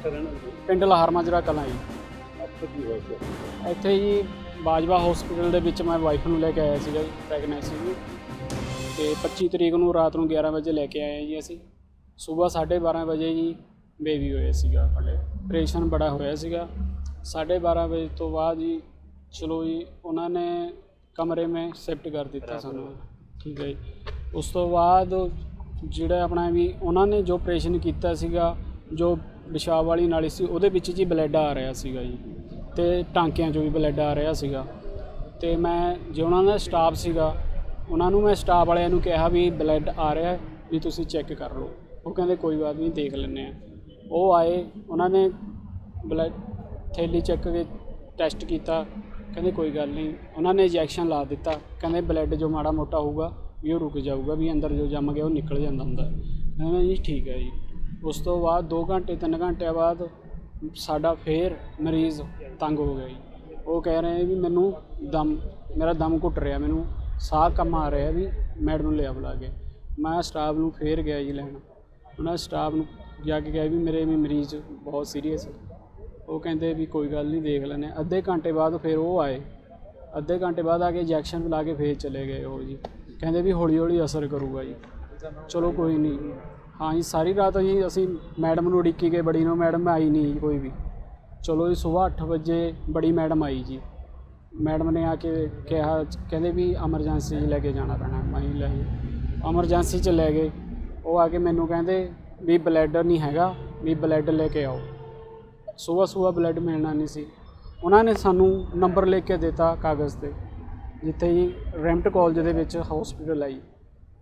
ਕਿੱਥੇ ਰਹਿਣਾ ਤੁਸੀਂ ਪਿੰਡ ਲਹਾਰ ਮਾਜਰਾ ਕਲਾਂ ਜੀ। ਇੱਥੇ ਕੀ ਹੋਇਆ ਸੀ ਇੱਥੇ ਜੀ ਬਾਜਵਾ ਹਸਪੀਟਲ ਦੇ ਵਿੱਚ ਮੈਂ ਵਾਈਫ ਨੂੰ ਲੈ ਕੇ ਆਇਆ ਸੀਗਾ ਜੀ ਪ੍ਰੈਗਨੈਂਸੀ ਨੂੰ ਤੇ 25 ਤਰੀਕ ਨੂੰ ਰਾਤ ਨੂੰ 11 ਵਜੇ ਲੈ ਕੇ ਆਏ ਜੀ ਅਸੀਂ। ਸਵੇਰ 12:30 ਵਜੇ ਜੀ ਬੇਬੀ ਹੋਇਆ ਸੀਗਾ ਸਾਡੇ। ਆਪਰੇਸ਼ਨ ਬੜਾ ਹੋਇਆ ਸੀਗਾ। 12:30 ਵਜੇ ਤੋਂ ਬਾਅਦ ਜੀ ਚਲੋ ਜੀ ਉਹਨਾਂ ਨੇ ਕਮਰੇ ਮੇ ਸ਼ਿਫਟ ਕਰ ਦਿੱਤਾ ਸਾਨੂੰ। ਠੀਕ ਹੈ ਜੀ। ਉਸ ਤੋਂ ਬਾਅਦ ਜਿਹੜਾ ਆਪਣਾ ਵੀ ਉਹਨਾਂ ਨੇ ਜੋ ਆਪਰੇਸ਼ਨ ਕੀਤਾ ਸੀਗਾ ਜੋ ਪਿਸ਼ਾਬ ਵਾਲੀ ਨਾਲੀ ਸੀ, ਉਹਦੇ ਵਿੱਚ ਜੀ ਬਲੱਡ ਆ ਰਿਹਾ ਸੀਗਾ ਜੀ ਤੇ ਟਾਂਕਿਆਂ 'ਚੋਂ ਵੀ ਬਲੱਡ ਆ ਰਿਹਾ ਸੀਗਾ। ਤੇ ਮੈਂ, ਜੇ ਉਹਨਾਂ ਦਾ ਸਟਾਫ ਸੀਗਾ, ਉਹਨਾਂ ਨੂੰ ਮੈਂ ਸਟਾਫ ਵਾਲਿਆਂ ਨੂੰ ਕਿਹਾ ਵੀ ਬਲੱਡ ਆ ਰਿਹਾ, ਵੀ ਤੁਸੀਂ ਚੈੱਕ ਕਰ ਲਓ। ਉਹ ਕਹਿੰਦੇ, ਕੋਈ ਬਾਤ ਨਹੀਂ, ਦੇਖ ਲੈਂਦੇ ਆ ਉਹ ਆਏ, ਉਹਨਾਂ ਨੇ ਬਲੱਡ ਥੈਲੀ ਚੱਕ ਕੇ ਟੈਸਟ ਕੀਤਾ। ਕਹਿੰਦੇ, ਕੋਈ ਗੱਲ ਨਹੀਂ। ਉਹਨਾਂ ਨੇ ਇੰਜੈਕਸ਼ਨ ਲਾ ਦਿੱਤਾ। ਕਹਿੰਦੇ, ਬਲੱਡ ਜੋ ਮਾੜਾ ਮੋਟਾ ਹੋਊਗਾ, ਵੀ ਉਹ ਰੁਕ ਜਾਊਗਾ, ਵੀ ਅੰਦਰ ਜੋ ਜੰਮ ਗਿਆ, ਉਹ ਨਿਕਲ ਜਾਂਦਾ ਹੁੰਦਾ। ਕਹਿੰਦਾ ਜੀ, ਠੀਕ ਹੈ ਜੀ। ਉਸ ਤੋਂ ਬਾਅਦ 2 ਘੰਟੇ 3 ਘੰਟਿਆਂ ਬਾਅਦ ਸਾਡਾ ਫੇਰ ਮਰੀਜ਼ ਤੰਗ ਹੋ ਗਿਆ ਜੀ। ਉਹ ਕਹਿ ਰਹੇ ਵੀ ਮੈਨੂੰ ਦਮ, ਮੇਰਾ ਦਮ ਘੁੱਟ ਰਿਹਾ, ਮੈਨੂੰ ਸਾਹ ਕੰਮ ਆ ਰਿਹਾ ਵੀ ਮੈਡਮ ਨੂੰ ਲਿਆ ਬੁਲਾ ਕੇ। ਮੈਂ ਸਟਾਫ ਨੂੰ ਫੇਰ ਗਿਆ ਜੀ ਲੈਣ। ਉਹਨਾਂ ਸਟਾਫ ਨੂੰ ਜਾ ਕੇ ਕਿਹਾ ਵੀ ਮੇਰੇ ਵੀ ਮਰੀਜ਼ ਬਹੁਤ ਸੀਰੀਅਸ ਉਹ ਕਹਿੰਦੇ ਵੀ ਕੋਈ ਗੱਲ ਨਹੀਂ, ਦੇਖ ਲੈਂਦੇ ਅੱਧੇ ਘੰਟੇ ਬਾਅਦ ਫਿਰ ਉਹ ਆਏ। ਅੱਧੇ ਘੰਟੇ ਬਾਅਦ ਆ ਕੇ ਇੰਜੈਕਸ਼ਨ ਲਾ ਕੇ ਫੇਰ ਚਲੇ ਗਏ ਉਹ ਜੀ। ਕਹਿੰਦੇ ਵੀ ਹੌਲੀ ਹੌਲੀ ਅਸਰ ਕਰੂਗਾ ਜੀ। ਚਲੋ ਕੋਈ ਨਹੀਂ। ਹਾਂ ਜੀ, ਸਾਰੀ ਰਾਤ ਜੀ ਅਸੀਂ ਮੈਡਮ ਨੂੰ ਉਡੀਕੀ ਗਏ, ਬੜੀ ਨੂੰ, ਮੈਡਮ ਆਈ ਨਹੀਂ ਜੀ ਕੋਈ ਵੀ। ਚਲੋ ਜੀ, ਸਵੇਰ 8 ਵਜੇ ਬੜੀ ਮੈਡਮ ਆਈ ਜੀ। ਮੈਡਮ ਨੇ ਆ ਕੇ ਕਿਹਾ, ਕਹਿੰਦੇ ਵੀ ਐਮਰਜੈਂਸੀ ਲੈ ਕੇ ਜਾਣਾ ਪੈਣਾ, ਮੈਂ ਲੈ ਐਮਰਜੈਂਸੀ ਚ ਲੈ ਗਏ। ਉਹ ਆ ਕੇ ਮੈਨੂੰ ਕਹਿੰਦੇ ਵੀ ਬਲੱਡ ਨਹੀਂ ਹੈਗਾ, ਵੀ ਬਲੱਡ ਲੈ ਕੇ ਆਓ। ਸਵੇਰ ਸਵੇਰ ਬਲੱਡ ਮਿਲਣਾ ਨਹੀਂ ਸੀ। ਉਹਨਾਂ ਨੇ ਸਾਨੂੰ ਨੰਬਰ ਲਿਖ ਕੇ ਦਿੱਤਾ ਕਾਗਜ਼ ਤੇ, ਜਿੱਥੇ ਜੀ ਰੈਮਟ ਕਾਲਜ ਦੇ ਵਿੱਚ ਹਸਪੀਟਲ ਆਈ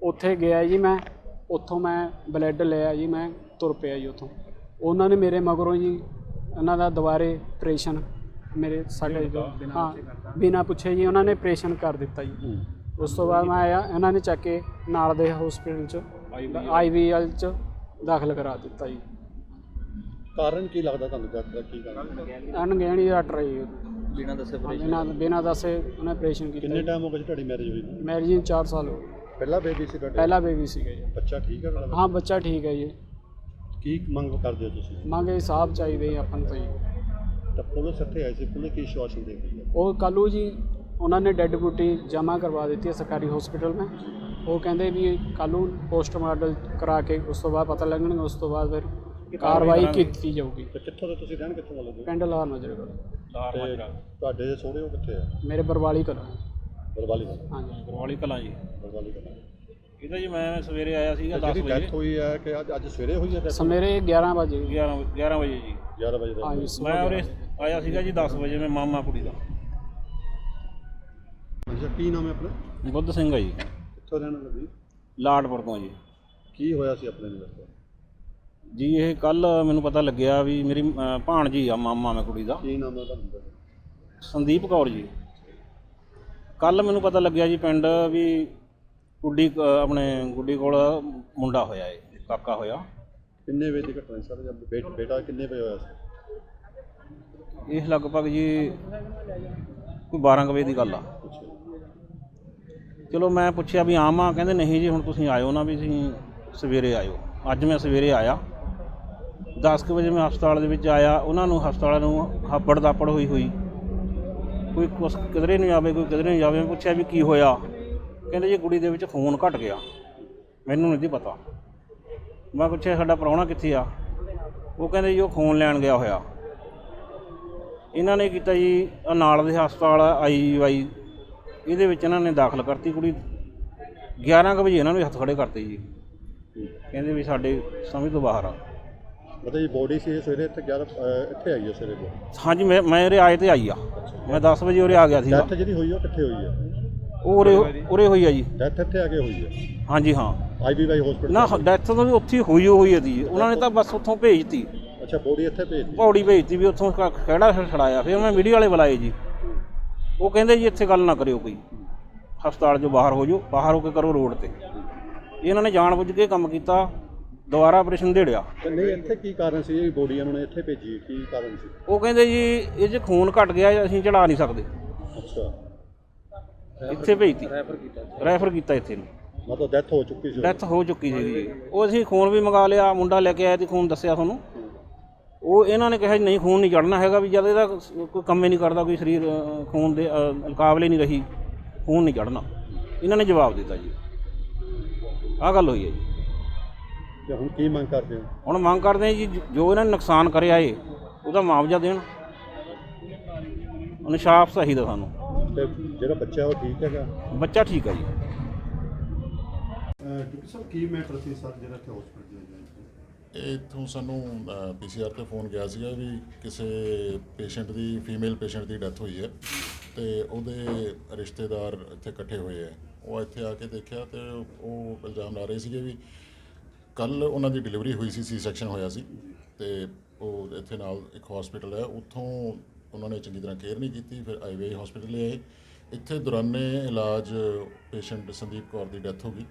ਉੱਥੇ ਗਿਆ ਜੀ ਮੈਂ। ਉੱਥੋਂ ਮੈਂ ਬਲੱਡ ਲਿਆ ਜੀ ਮੈਂ ਤੁਰ ਪਿਆ ਜੀ ਉੱਥੋਂ। ਉਹਨਾਂ ਨੇ ਮੇਰੇ ਮਗਰੋਂ ਜੀ ਉਹਨਾਂ ਦਾ ਦੁਬਾਰੇ ਆਪਰੇਸ਼ਨ ਮੇਰੇ ਸਾਡੇ ਹਾਂ ਬਿਨਾਂ ਪੁੱਛੇ ਜੀ ਉਹਨਾਂ ਨੇ ਆਪਰੇਸ਼ਨ ਕਰ ਦਿੱਤਾ ਜੀ। ਉਸ ਤੋਂ ਬਾਅਦ ਮੈਂ ਆਇਆ ਇਹਨਾਂ ਨੇ ਚੱਕ ਕੇ ਨਾਲ ਦੇ ਹਸਪੀਟਲ ਚ ਆਈਵੀਐਲ ਚ ਦਾਖਲ ਕਰਾ ਦਿੱਤਾ ਜੀ। ਕਾਰਨ ਕੀ ਲੱਗਦਾ ਤੁਹਾਨੂੰ ਦਰਦ ਦਾ ਕੀ ਕਾਰਨ ਅਣਗਹਿਣੀ ਡਾਕਟਰ ਜੀ। ਬਿਨਾਂ ਦੱਸੇ ਬਿਨਾਂ ਬਿਨਾਂ ਦੱਸੇ ਉਹਨੇ ਆਪਰੇਸ਼ਨ ਕੀਤਾ ਕਿੰਨੇ ਟਾਈਮ ਹੋ ਗਿਆ ਜੀ ਤੁਹਾਡੀ ਮੈਰਿਜ ਹੋਈ ਮੈਰਿਜ ਨੂੰ 4 ਸਾਲ ਹੋ ਗਏ। ਪਹਿਲਾ ਬੇਬੀ ਸੀ ਤੁਹਾਡੇ? ਪਹਿਲਾ ਬੇਬੀ ਸੀਗਾ ਜੀ ਬੱਚਾ ਠੀਕ ਹੈ ਤੁਹਾਡਾ? ਹਾਂ ਬੱਚਾ ਠੀਕ ਹੈ ਜੀ। ਕੀ ਮੰਗ ਕਰਦੇ ਹੋ ਤੁਸੀਂ? ਮੰਗੇ ਹਿਸਾਬ ਚਾਹੀਦੇ ਜੀ ਆਪਾਂ ਨੂੰ ਤਾਂ ਜੀ। ਤਾਂ ਪੁਲਿਸ ਇੱਥੇ ਆਈ ਸੀ ਪੁਲਿਸ ਕੀ ਸ਼ਵਾਸਨ ਦੇ ਗਈ ਹੈ? ਉਹ ਕੱਲ੍ਹ ਜੀ ਉਹਨਾਂ ਨੇ ਡੈੱਡ ਬੋਡੀ ਜਮ੍ਹਾਂ ਕਰਵਾ ਦਿੱਤੀ ਹੈ ਸਰਕਾਰੀ ਹਸਪੀਟਲ में ਉਹ ਕਹਿੰਦੇ ਵੀ ਕੱਲ੍ਹ ਨੂੰ ਪੋਸਟਮਾਰਟਮ ਕਰਾ ਕੇ ਉਸ ਤੋਂ ਬਾਅਦ ਪਤਾ ਲੱਗਣਗੇ ਉਸ ਤੋਂ ਬਾਅਦ ਫਿਰ ਕਾਰਵਾਈ ਕੀਤੀ ਜਾਊਗੀ। ਤੇ ਕਿੱਥੋਂ ਦੇ ਤੁਸੀਂ ਰਹਿਣ ਕਿੱਥੋਂ ਵਾਲੇ ਹੋ? ਪਿੰਡ ਲਾਹੌਰ ਨਜ਼ਰ ਕੋਲ। ਤੇ ਤੁਹਾਡੇ ਦੇ ਸਹੁਰੇ ਉਹ ਕਿੱਥੇ ਆ? ਮੇਰੇ ਬਰਵਾਲੀ ਕੋਲ। ਬਰਵਾਲੀ ਦਾ? ਹਾਂਜੀ ਕਲਾਂ ਜੀ। ਬਰਵਾਲੀ ਦਾ ਇਹਦਾ ਜੀ ਮੈਂ ਸਵੇਰੇ ਆਇਆ ਸੀਗਾ 10 ਜਿਹੜੀ ਵਜੇ। ਡੈਥ ਹੋਈ ਹੈ ਕਿ ਅੱਜ ਅੱਜ ਸਵੇਰੇ ਹੋਈ ਹੈ death? ਸਵੇਰੇ 11 ਵਜੇ। 11 11 ਵਜੇ ਜੀ। 11 ਵਜੇ ਦਾ। ਹਾਂਜੀ ਮੈਂ ਸੁਬਾਹ ਉਰੇ ਆਇਆ ਸੀਗਾ ਜੀ 10 ਵਜੇ ਮੈਂ ਮਾਮਾ ਕੁੜੀ ਦਾ। ਅੱਛਾ ਕੀ ਨਾਮ ਹੈ ਆਪਣਾ? ਬੁੱਧ ਸਿੰਘ ਆ ਜੀ। ਕਿੱਥੋਂ ਰਹਿਣ ਵਾਲੇ ਜੀ? ਲਾਡਪੁਰ ਤੋਂ ਜੀ। ਕੀ ਹੋਇਆ ਸੀ ਆਪਣੇ ਨੂੰ ਦੱਸੋ ਜੀ ਇਹ ਕੱਲ ਮੈਨੂੰ ਪਤਾ ਲੱਗਿਆ ਵੀ ਮੇਰੀ ਅਹ, ਭਾਣਜੀ ਆ ਮਾਮਾ ਮੈਂ ਕੁੜੀ ਦਾ। ਕੀ ਨਾਮ ਹੈ ਤੁਹਾਡਾ ਸੰਦੀਪ ਕੌਰ ਜੀ। ਕੱਲ ਮੈਨੂੰ ਪਤਾ ਲੱਗਿਆ ਜੀ ਪਿੰਡ ਵੀ ਗੁੱਡੀ ਆਪਣੇ ਗੁੱਡੀ ਕੋਲ ਮੁੰਡਾ ਹੋਇਆ ਏ ਕਾਕਾ ਹੋਇਆ। ਕਿੰਨੇ ਵਜੇ ਦੀ ਘਟਨਾ ਸਰ? ਜਦ ਬੇਟਾ ਕਿੰਨੇ ਵਜੇ ਹੋਇਆ ਸੀ? ਇਹ ਲਗਭਗ ਜੀ ਕੋਈ 12 ਕੁ ਵਜੇ ਦੀ ਗੱਲ ਆ। ਅੱਛਾ। ਚਲੋ ਮੈਂ ਪੁੱਛਿਆ ਵੀ ਆਵਾਂ ਕਹਿੰਦੇ ਨਹੀਂ ਜੀ ਹੁਣ ਤੁਸੀਂ ਆਇਓ ਨਾ ਵੀ ਤੁਸੀਂ ਸਵੇਰੇ ਆਇਓ। ਅੱਜ ਮੈਂ ਸਵੇਰੇ ਆਇਆ। 10 ਕੁ ਵਜੇ ਮੈਂ ਹਸਪਤਾਲ ਦੇ ਵਿੱਚ ਆਇਆ। ਉਹਨਾਂ ਨੂੰ ਹਸਪਤਾਲ ਨੂੰ ਹੱਬੜ ਦਾਪੜ ਹੋਈ ਹੋਈ ਕੋਈ ਕੁਛ ਕਿਧਰੇ ਨਹੀਂ ਜਾਵੇ, ਕੋਈ ਕਿਧਰੇ ਨਹੀਂ ਜਾਵੇ ਮੈਂ ਪੁੱਛਿਆ ਵੀ ਕੀ ਹੋਇਆ। ਕਹਿੰਦੇ ਜੀ ਕੁੜੀ ਦੇ ਵਿੱਚ ਖੂਨ ਘਟ ਗਿਆ। ਮੈਨੂੰ ਨਹੀਂ ਸੀ ਪਤਾ। ਮੈਂ ਪੁੱਛਿਆ, ਸਾਡਾ ਪ੍ਰਾਹੁਣਾ ਕਿੱਥੇ ਆ? ਉਹ ਕਹਿੰਦੇ ਜੀ, ਉਹ ਖੂਨ ਲੈਣ ਗਿਆ ਹੋਇਆ। ਇਹਨਾਂ ਨੇ ਕੀਤਾ ਜੀ ਆਹ ਨਾਲ ਦੇ ਹਸਪਤਾਲ ਆਈਵਾਈ। ਇਹਦੇ ਵਿੱਚ ਇਹਨਾਂ ਨੇ ਦਾਖਲ ਕਰਤੀ ਕੁੜੀ। 11 ਕੁ ਵਜੇ ਇਹਨਾਂ ਨੂੰ ਹੱਥ ਖੜੇ ਕਰਤੇ ਜੀ। ਕਹਿੰਦੇ ਵੀ ਸਾਡੇ ਸਮਝ ਤੋਂ ਬਾਹਰ ਆ। ਮਤਲਬ ਇਹ ਬੋਡੀ ਸੀ ਇਹ ਸਵੇਰੇ ਇੱਥੇ 11 ਅਹ, ਇੱਥੇ ਆਈ ਹੈ ਸਵੇਰੇ ਹਾਂਜੀ ਮੈਂ ਮੈਂ ਉਰੇ ਆਏ ਤੇ ਆਈ ਆ। ਮੈਂ 10 ਵਜੇ ਉਰੇ ਆ ਗਿਆ ਸੀਗਾ। ਡੈਥ ਜਿਹੜੀ ਹੋਈ ਉਹ ਕਿੱਥੇ ਹੋਈ ਹੈ ਉਹ ਉਰੇ ਉਰੇ ਹੋਈ ਆ ਜੀ। ਡੈਥ ਇੱਥੇ ਆ ਕੇ ਹੋਈ ਹੈ ਹਾਂਜੀ ਹਾਂ। ਆਈਬੀਵਾਈ ਹਸਪੀਟਲ ਨਾ ਡੈਥ ਤਾਂ ਵੀ ਉੱਥੇ ਹੀ ਹੋਈ ਹੋਈ હતી ਉਹਨਾਂ ਨੇ ਤਾਂ ਬਸ ਉੱਥੋਂ ਭੇਜਤੀ ਅੱਛਾ ਬੋਡੀ ਇੱਥੇ ਭੇਜਤੀ ਪੌੜੀ ਭੇਜਤੀ ਵੀ ਉੱਥੋਂ ਖ- ਖਹਿੜਾ ਛੜਾਇਆ ਫਿਰ ਮੈਂ ਮੀਡੀਆ ਵਾਲੇ ਬੁਲਾਏ ਜੀ। ਉਹ ਕਹਿੰਦੇ ਜੀ ਇੱਥੇ ਗੱਲ ਨਾ ਕਰਿਓ ਕੋਈ। ਹਸਪਤਾਲ 'ਚੋਂ ਬਾਹਰ ਹੋ ਜਾਓ ਬਾਹਰ ਹੋ ਕੇ ਕਰੋ ਰੋਡ ਤੇ। ਇਹਨਾਂ ਨੇ ਜਾਣਬੁੱਝ ਕੇ ਕੰਮ ਕੀਤਾ। ਦੁਬਾਰਾ ਆਪਰੇਸ਼ਨ ਦੇੜਿਆ। ਤੇ ਨਹੀਂ ਇੱਥੇ ਕੀ ਕਾਰਨ ਸੀ? ਇਹ ਬੋਡੀ ਉਹਨਾਂ ਨੇ ਇੱਥੇ ਭੇਜੀ ਕੀ ਕਾਰਨ ਸੀ? ਉਹ ਕਹਿੰਦੇ ਜੀ ਇਹ 'ਚ ਖੂਨ ਘਟ ਗਿਆ ਅਸੀਂ ਚੜਾ ਨਹੀਂ ਸਕਦੇ। ਅੱਛਾ। ਇੱਥੇ ਭੇਜਤੀ। ਰੈਫਰ ਕੀਤਾ ਇੱਥੇ ਨੂੰ। ਮਤਲਬ ਡੈਥ ਹੋ ਚੁੱਕੀ ਸੀ ਡੈਥ ਹੋ ਚੁੱਕੀ ਸੀ ਜੀ। ਉਹ ਅਸੀਂ ਖੂਨ ਵੀ ਮੰਗਾ ਲਿਆ ਮੁੰਡਾ ਲੈ ਕੇ ਆਇਆ ਤੇ ਖੂਨ ਦੱਸਿਆ ਤੁਹਾਨੂੰ। ਉਹ ਇਹਨਾਂ ਨੇ ਕਿਹਾ ਜੀ ਨਹੀਂ ਖੂਨ ਨਹੀਂ ਚੜਨਾ ਹੈਗਾ ਵੀ ਜਦ ਇਹਦਾ ਕੋਈ ਕੰਮ ਹੀ ਨਹੀਂ ਕਰਦਾ ਕੋਈ ਸਰੀਰ ਅ, ਖੂਨ ਦੇ ਅ, ਮੁਕਾਬਲੇ ਨਹੀਂ ਰਹੀ ਖੂਨ ਨਹੀਂ ਚੜਨਾ ਇਹਨਾਂ ਨੇ ਜਵਾਬ ਦਿੱਤਾ ਜੀ। ਆਹ ਗੱਲ ਹੋਈ ਹੈ ਜੀ। ਤੇ ਹੁਣ ਕੀ ਮੰਗ ਕਰਦੇ ਹੋ? ਹੁਣ ਮੰਗ ਕਰਦੇ ਹਾਂ ਜੀ ਜੋ ਇਹਨਾਂ ਨੇ ਨੁਕਸਾਨ ਕਰਿਆ ਏ ਉਹਦਾ ਮੁਆਵਜ਼ਾ ਦੇਣ। ਇਨਸਾਫ ਚਾਹੀਦਾ ਸਾਨੂੰ। ਤੇ ਜਿਹੜਾ ਬੱਚਾ ਉਹ ਠੀਕ ਹੈਗਾ? ਬੱਚਾ ਠੀਕ ਹੈ ਜੀ। ਡਾਕਟਰ ਸਾਹਿਬ ਕੀ ਮੈਟਰ ਸੀ ਸਰ ਜਿਹੜਾ ਕਿ ਹਸਪੀਟਲ ਇਹ ਇੱਥੋਂ ਸਾਨੂੰ ਪੀਸੀਆਰ ਤੇ ਫੋਨ ਗਿਆ ਸੀਗਾ ਵੀ ਕਿਸੇ ਪੇਸ਼ੈਂਟ ਦੀ ਫੀਮੇਲ ਪੇਸ਼ੈਂਟ ਦੀ ਡੈਥ ਹੋਈ ਹੈ ਤੇ ਉਹਦੇ ਰਿਸ਼ਤੇਦਾਰ ਇੱਥੇ ਇਕੱਠੇ ਹੋਏ ਆ ਉਹ ਇੱਥੇ ਆ ਕੇ ਦੇਖਿਆ ਤੇ ਉਹ ਇਲਜ਼ਾਮ ਲਾ ਰਹੇ ਸੀਗੇ ਵੀ ਕੱਲ ਉਹਨਾਂ ਦੀ ਡਿਲੀਵਰੀ ਹੋਈ ਸੀ ਸੀ ਸੈਕਸ਼ਨ ਹੋਇਆ ਸੀ ਤੇ ਉਹ ਇੱਥੇ ਨਾਲ ਇੱਕ ਹਸਪੀਟਲ ਹੈ। ਉੱਥੋਂ ਉਹਨਾਂ ਨੇ ਚੰਗੀ ਤਰ੍ਹਾਂ ਕੇਅਰ ਨਹੀਂ ਕੀਤੀ, ਫਿਰ ਆਈਵੇ ਹਸਪੀਟਲ ਆਏ। ਇੱਥੇ ਦੌਰਾਨੇ ਇਲਾਜ ਪੇਸ਼ੈਂਟ ਸੰਦੀਪ ਕੌਰ ਦੀ ਡੈਥ ਹੋ ਗਈ।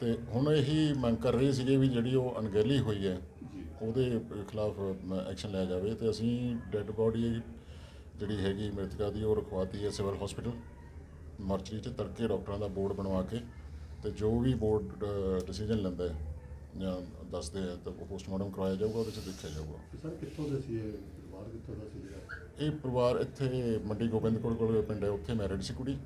ਤੇ ਹੁਣ ਇਹੀ ਮੰਗ ਕਰ ਰਹੇ ਸੀਗੇ ਵੀ ਜਿਹੜੀ ਉਹ ਅਣਗਹਿਲੀ ਹੋਈ ਹੈ, ਉਹਦੇ ਖਿਲਾਫ ਐਕਸ਼ਨ ਲਿਆ ਜਾਵੇ ਤੇ ਅਸੀਂ ਡੈੱਡ ਬੋਡੀ ਜਿਹੜੀ ਹੈਗੀ ਮ੍ਰਿਤਕਾ ਦੀ ਉਹ ਰਖਵਾਤੀ ਹੈ ਸਿਵਲ ਹਸਪੀਟਲ ਮਰਚਰੀ 'ਚ ਤੜਕੇ ਡਾਕਟਰਾਂ ਦਾ ਬੋਰਡ ਬਣਵਾ ਕੇ ਤੇ ਜੋ ਵੀ ਬੋਰਡ ਡਿਸੀਜਨ ਲੈਂਦਾ ਹੈ ਜਾਂ ਦੱਸਦੇ ਆ ਤਾਂ ਉਹ ਪੋਸਟਮਾਰਟਮ ਕਰਵਾਇਆ ਜਾਊਗਾ ਉਹਦੇ 'ਚ ਦੇਖਿਆ ਜਾਊਗਾ। ਸਰ ਕਿੱਥੋਂ ਦੇ ਸੀ ਇਹ ਪਰਿਵਾਰ ਕਿੱਥੋਂ ਦਾ ਸੀ ਜਿਹੜਾ? ਇਹ ਪਰਿਵਾਰ ਇੱਥੇ ਮੰਡੀ ਗੋਬਿੰਦਪੁਰ ਕੋਲ ਪਿੰਡ ਹੈ ਉੱਥੇ ਮੈਰਿਡ ਸੀ ਕੁੜੀ।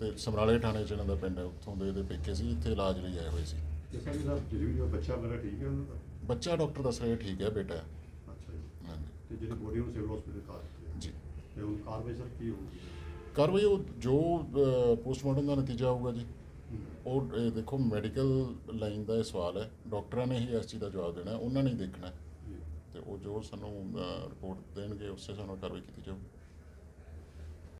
ਤੇ ਸਮਰਾਲੇ ਥਾਣੇ 'ਚ ਇਹਨਾਂ ਦਾ ਪਿੰਡ ਹੈ ਉੱਥੋਂ ਦੇ ਇਹਦੇ ਪੇਕੇ ਸੀ ਇੱਥੇ ਇਲਾਜ ਲਈ ਆਏ ਹੋਏ ਸੀ। ਤੇ ਸਰ ਜਿਹੜਾ ਡਿਲੀਵਰੀ ਦਾ ਬੱਚਾ ਮੇਰਾ ਠੀਕ ਹੈ ਉਹਨਾਂ ਦਾ? ਬੱਚਾ ਡਾਕਟਰ ਦੱਸ ਰਿਹਾ ਠੀਕ ਹੈ ਬੇਟਾ ਹੈ। ਅੱਛਾ ਜੀ। ਹਾਂਜੀ। ਤੇ ਜਿਹੜੀ ਬੋਡੀ ਨੂੰ ਸਿਵਲ ਹਸਪੀਟਲ ਕਾਰ ਹੈ। ਜੀ। ਤੇ ਹੁਣ ਕਾਰਵਾਈ ਸਰ ਕੀ ਹੋਊਗੀ? ਕਾਰਵਾਈ ਉਹ ਜੋ ਪੋਸਟਮਾਰਟਮ ਦਾ ਨਤੀਜਾ ਆਊਗਾ ਜੀ। ਉਹ ਇਹ ਦੇਖੋ ਮੈਡੀਕਲ ਲਾਈਨ ਦਾ ਇਹ ਸਵਾਲ ਹੈ। ਡਾਕਟਰਾਂ ਨੇ ਹੀ ਇਸ ਚੀਜ਼ ਦਾ ਜਵਾਬ ਦੇਣਾ ਹੈ, ਉਹਨਾਂ ਨੇ ਹੀ ਦੇਖਣਾ ਹੈ। ਤੇ ਉਹ ਜੋ ਸਾਨੂੰ ਰਿਪੋਰਟ ਦੇਣਗੇ ਉਸੇ ਸਾਨੂੰ ਕਾਰਵਾਈ ਕੀਤੀ ਜਾਊਗੀ।